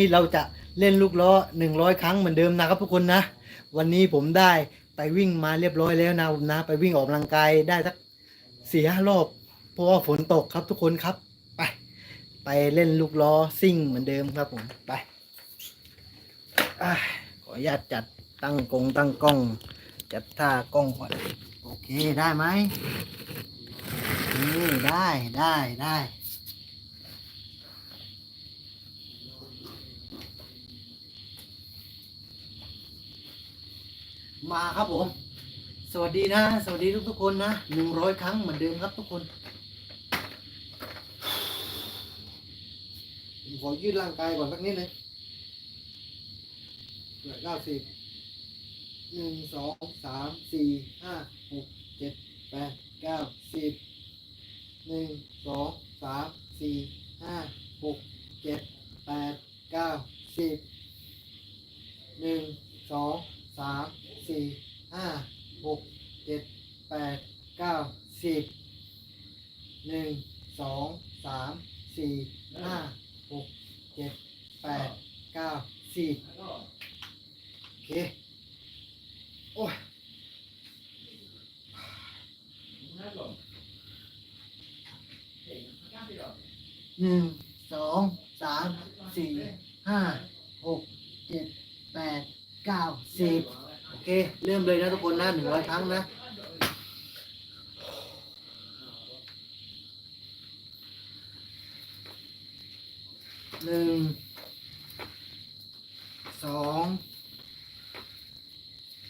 นี่เราจะเล่นลูกล้อหนึ่งร้อยครั้งเหมือนเดิมนะครับทุกคนนะ วันนี้ผมได้ไปวิ่งมาเรียบร้อยแล้วนะผมนะ ไปวิ่งออกกำลังกายได้สักสี่ห้ารอบ เพราะว่าฝนตกครับทุกคนครับ ไป ไปเล่นลูกล้อซิ่งเหมือนเดิมครับผมไปอขออนุญาตจัดตั้งกงตั้งกล้อง จัดท่ากล้องก่อนโอเคได้ไหมนี่ได้ได้ได้ มาครับผม สวัสดีนะ สวัสดีทุกทุกคนนะหนึ่งร้อยครั้งเหมือนเดิมครับทุกคนผมขอยืดร่างกายก่อนสักนิดนึงเหลือเก้าสิบหนึ่งสองสามสี่ห้าหกเจ็ดแปดเก้าสิบหนึ่งสองสามสี่ห้าหกเจ็ดแปดเก้าสิบหนึ่งสองสามสี่ห้าหกเจ็ดแปดเก้าสิบหนึ่งสองสามสี่ห้าหกเจ็ดแปดเก้าสิบโอเค โอ้ยหนึ่งสองสามสี่ห้าหกเจ็ดแปดเก้าสิบโอเค เริ่มเลยนะทุกคนนะหนึ่งร้อยครั้งนะหนึ่งสอง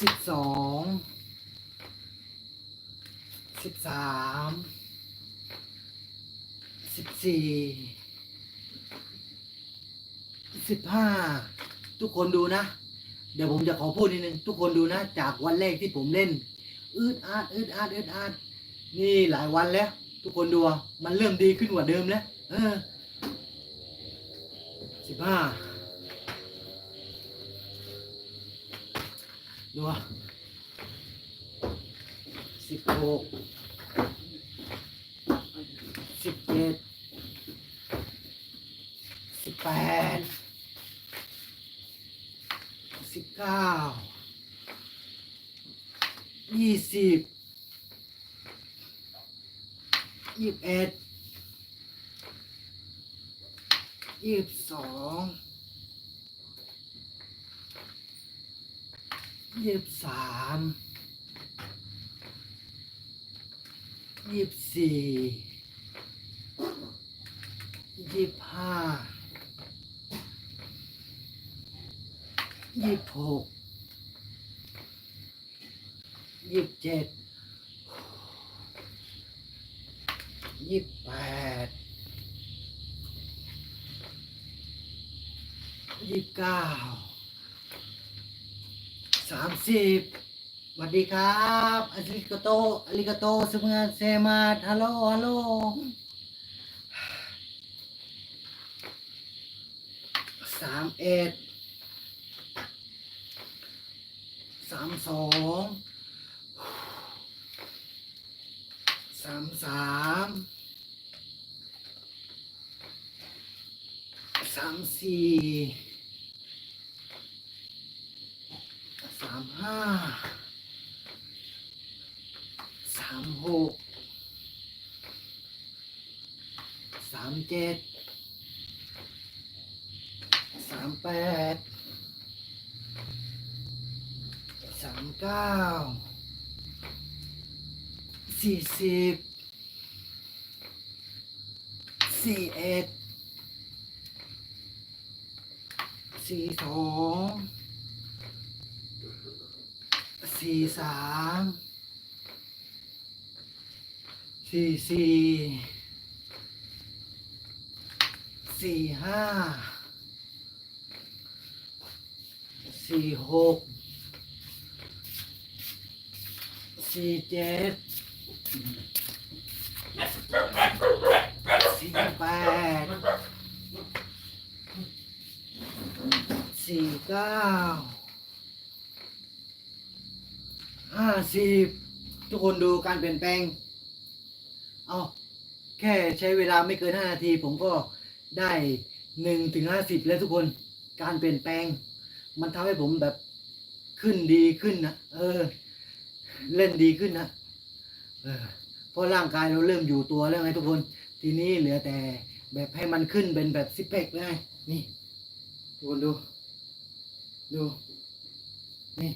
สิบสองสิบสามสิบสี่สิบห้าทุกคนดูนะ เดี๋ยวผมจะขอพูดนิดนึง ทุกคนดูนะ จากวันแรกที่ผมเล่น อืดอาดอืดอาดอืดอาดนี่หลายวันแล้ว ทุกคนดูมันเริ่มดีขึ้นกว่าเดิมแล้วเออสิบห้า ดูสิบหกสิบเจ็ดสิบแปดสิบเก้ายี่สิบยี่สิบเอ็ดยี่สิบสอง ยี่สิบสามยี่สิบสี่ยี่สิบห้ายี่สิบหกยี่สิบเจ็ดยี่สิบแปดยี่สิบเก้า สามสิบสวัสดีครับอาริกาโตอาริกาโตสมุนเซมาฮัลโหลฮัลโหลสามเอ็ดสามสองสามสามสามสี่สามห้าสามหกสามเจ็ดสามแปดสามเก้าสี่สิบสี่เอ็ดสี่สอง สี่สามสี่สี่สี่ห้าสี่หกสี่เจ็ดสี่แปดสี่เก้า ห้าสิบทุกคนดูการเปลี่ยนแปลง เอาแค่ใช้เวลาไม่เกินห้านาที ผมก็ได้หนึ่งถึงห้าสิบแล้วทุกคนการเปลี่ยนแปลง มันทำให้ผมแบบขึ้นดีขึ้นนะเออ เล่นดีขึ้นนะเออเพราะร่างกายเราเริ่มอยู่ตัวแล้วไงทุกคน ทีนี้เหลือแต่แบบให้มันขึ้นเป็นแบบซิปเปกเลยนี่ทุกคนดู ดู นี่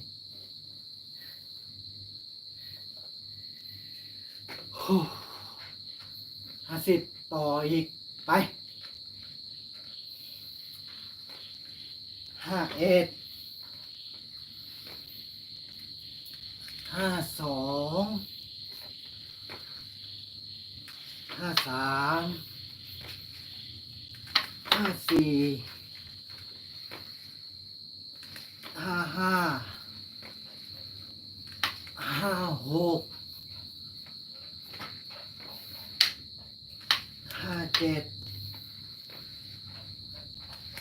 ห้าสิบต่ออีก ไปห้าเอ็ดห้าสองห้าสามห้าสี่ห้าห้าห้าหก ห้า เจ็ด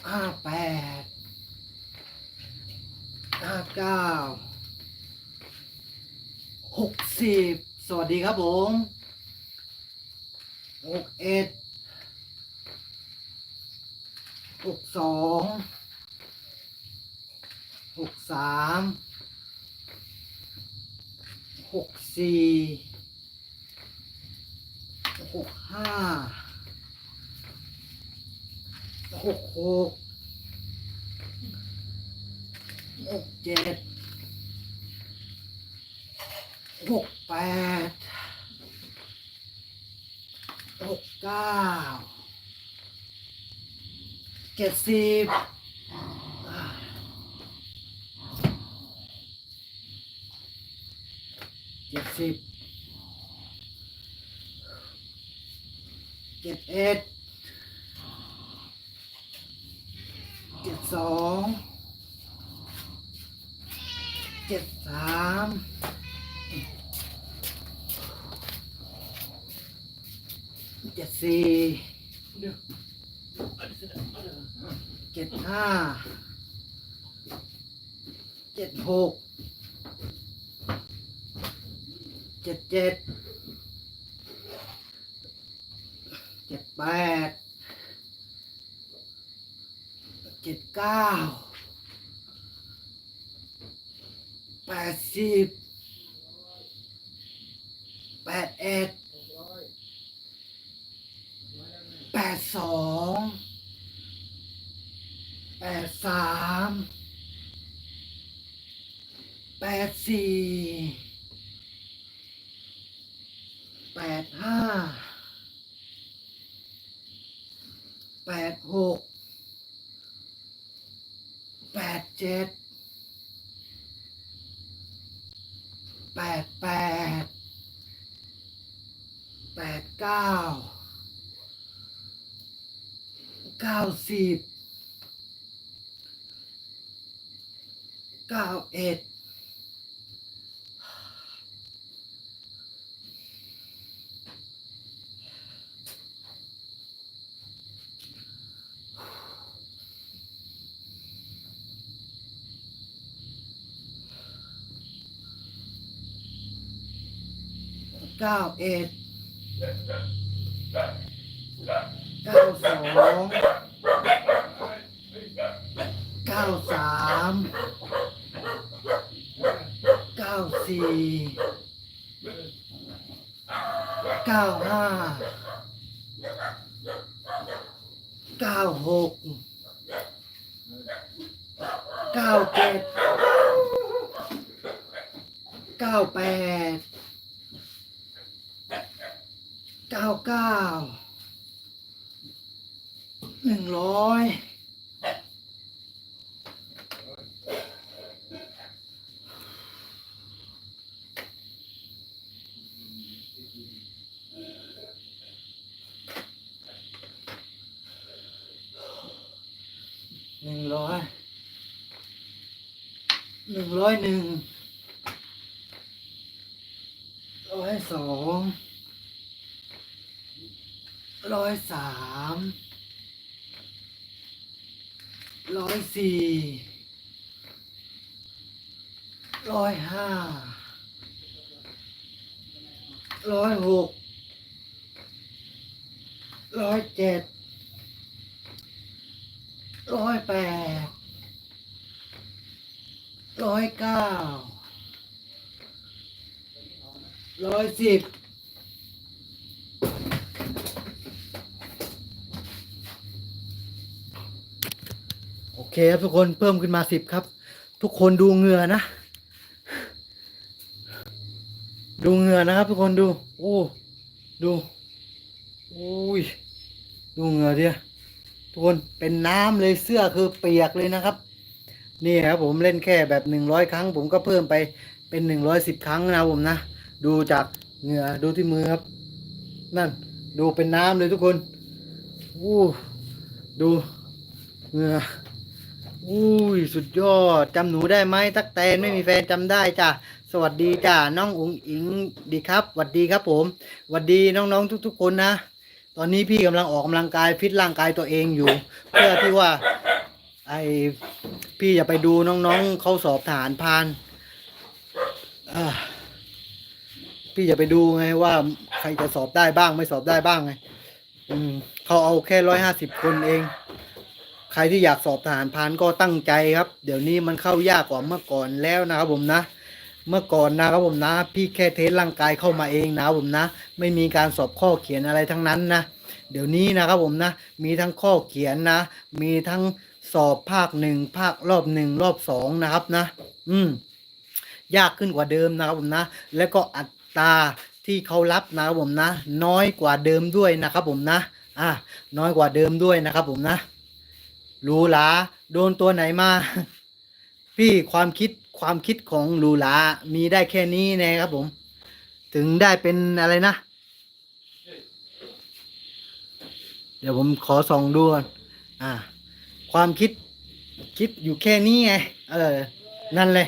ห้าแปดห้าเก้าหกสิบสวัสดีครับผมหกเอ็ดหกสองหกสามหกสี่หกห้า หกหกหกเจ็ดหกแปดหกเก้าเจ็ดสิบเจ็ดสิบเจ็ดเอ็ด เจ็ดสองเจ็ดสามเจ็ดสี่เจ็ดห้าเจ็ดหกเจ็ดเจ็ดเจ็ดแปด เจ็ดเก้าแปดสิบแปดเอ็ดแปดสองแปดสามแปดสี่แปดห้า แปดหก แปด เจ็ดแปดแปดแปดเก้าเก้าสิบเก้าเอ็ด เก้าเอ็ดเก้าสองเก้าสามเก้าสี่เก้าห้า เก้าหก เก้าเจ็ด เก้าแปด เก้าเก้า หนึ่งร้อยหนึ่งร้อยหนึ่งร้อยหนึ่งร้อยสอง ร้อยสามร้อยสี่ร้อยห้าร้อยหกร้อยเจ็ดร้อยแปดร้อยเก้าร้อยสิบ เคครับทุกคนเพิ่มขึ้นมาสิบครับ ทุกคนดูเหงื่อนะ ดูเหงื่อนะครับ ทุกคนดู โอ้ดูโอ้ยดูเหงื่อเดียทุกคนเป็นน้ำเลยเสื้อคือเปียกเลยนะครับ นี่ครับผมเล่นแค่แบบหนึ่งร้อยครั้ง ผมก็เพิ่มไปเป็นหนึ่งร้อยสิบครั้งนะผมนะ ดูจากเหงื่อดูที่มือครับ นั่นดูเป็นน้ำเลยทุกคนอู้ดูเหงื่อ อุ้ยสุดยอดจำหนูได้ไหมตักแตนไม่มีแฟนจำได้จ้ะสวัสดีจ้ะน้องอุ๋งอิงดีครับสวัสดีครับผมสวัสดีน้องๆทุก ๆ คนนะตอนนี้พี่กำลังออกกำลังกายฟิตร่างกายตัวเองอยู่ เพื่อที่ว่า ไอพี่จะไปดูน้องๆเขาสอบทหารพานอ่าพี่จะไปดูไงว่าใครจะสอบได้บ้างไม่สอบได้บ้างไง อืมเขาเอาแค่ร้อยห้าสิบคนเอง ใครที่อยากสอบทหารพานก็ตั้งใจครับ เดี๋ยวนี้มันเข้ายากกว่าเมื่อก่อนแล้วนะครับผมนะ เมื่อก่อนนะครับผมนะ พี่แค่เทสร่างกายเข้ามาเองนะครับผมนะ ไม่มีการสอบข้อเขียนอะไรทั้งนั้นนะ เดี๋ยวนี้นะครับผมนะ มีทั้งข้อเขียนนะ มีทั้งสอบภาคหนึ่งภาครอบหนึ่งรอบสองนะครับนะ อืม ยากขึ้นกว่าเดิมนะครับผมนะ แล้วก็อัตราที่เขารับนะครับผมนะ น้อยกว่าเดิมด้วยนะครับผมนะ อะน้อยกว่าเดิมด้วยนะครับผมนะ หรูหราโดนตัวไหนมา พี่ความคิดความคิดของหรูหรามีได้แค่นี้นะครับผม ถึงได้เป็นอะไรนะ เดี๋ยวผมขอส่องดูก่อนอ่า ความคิดคิดอยู่แค่นี้ไงเออ นั่นเลย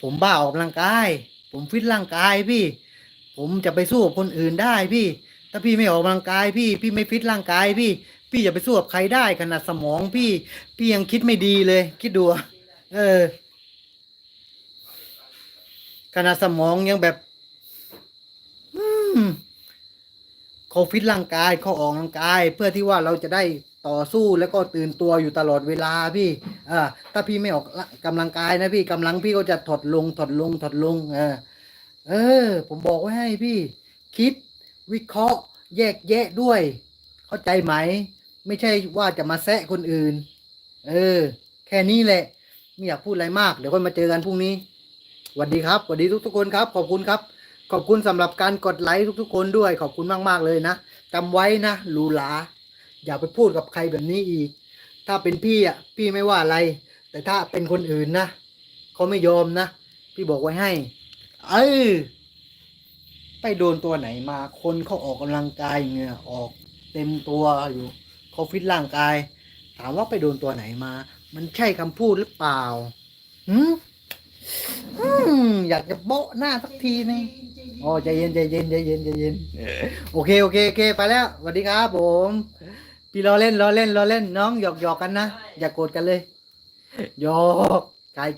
ผมบ้าออกกำลังกาย ผมฟิตร่างกายพี่ ผมจะไปสู้กับคนอื่นได้พี่ ถ้าพี่ไม่ออกกำลังกายพี่ พี่ไม่ฟิตร่างกายพี่ พี่จะไปสู้กับใครได้ขนาดสมองพี่ พี่ยังคิดไม่ดีเลย คิดดูเออขนาดสมองยังแบบ อืมเขาฟิตร่างกายเขาออกกำลังกาย เพื่อที่ว่าเราจะได้ต่อสู้แล้วก็ตื่นตัวอยู่ตลอดเวลาพี่อ่าถ้าพี่ไม่ออกกำลังกายนะพี่กำลังพี่ก็จะถดลงถดลงถดลงเออเออ ผมบอกไว้ให้พี่ คิดวิเคราะห์ แยกแยะด้วย เข้าใจไหม ไม่ใช่ว่าจะมาแซะคนอื่น เออ แค่นี้แหละ ไม่อยากพูดอะไรมาก เดี๋ยวค่อยมาเจอกันพรุ่งนี้สวัสดีครับสวัสดีทุกๆคนครับ ขอบคุณครับ ขอบคุณสำหรับการกดไลค์ทุก ๆ คนด้วย ขอบคุณมากๆเลยนะจำไว้นะหรูหราอย่าไปพูดกับใครแบบนี้อีก ถ้าเป็นพี่อะ พี่ไม่ว่าอะไร แต่ถ้าเป็นคนอื่นนะเขาไม่ยอมนะ พี่บอกไว้ให้ เออไปโดนตัวไหนมา คนเขาออกกำลังกายเงื่อออกเต็มตัวอยู่ เขาฟิตร่างกาย ถามว่าไปโดนตัวไหนมา มันใช่คำพูดหรือเปล่าหืมอืมอยากจะโบะหน้าสักทีนึงอ๋อใจเย็นใจเย็นใจเย็นใจเย็นโอเคโอเคโอเคไปแล้วสวัสดีครับผม พี่รอเล่นรอเล่นรอเล่นน้องหยอกหยอกกันนะ อย่าโกรธกันเลยหยอกกาย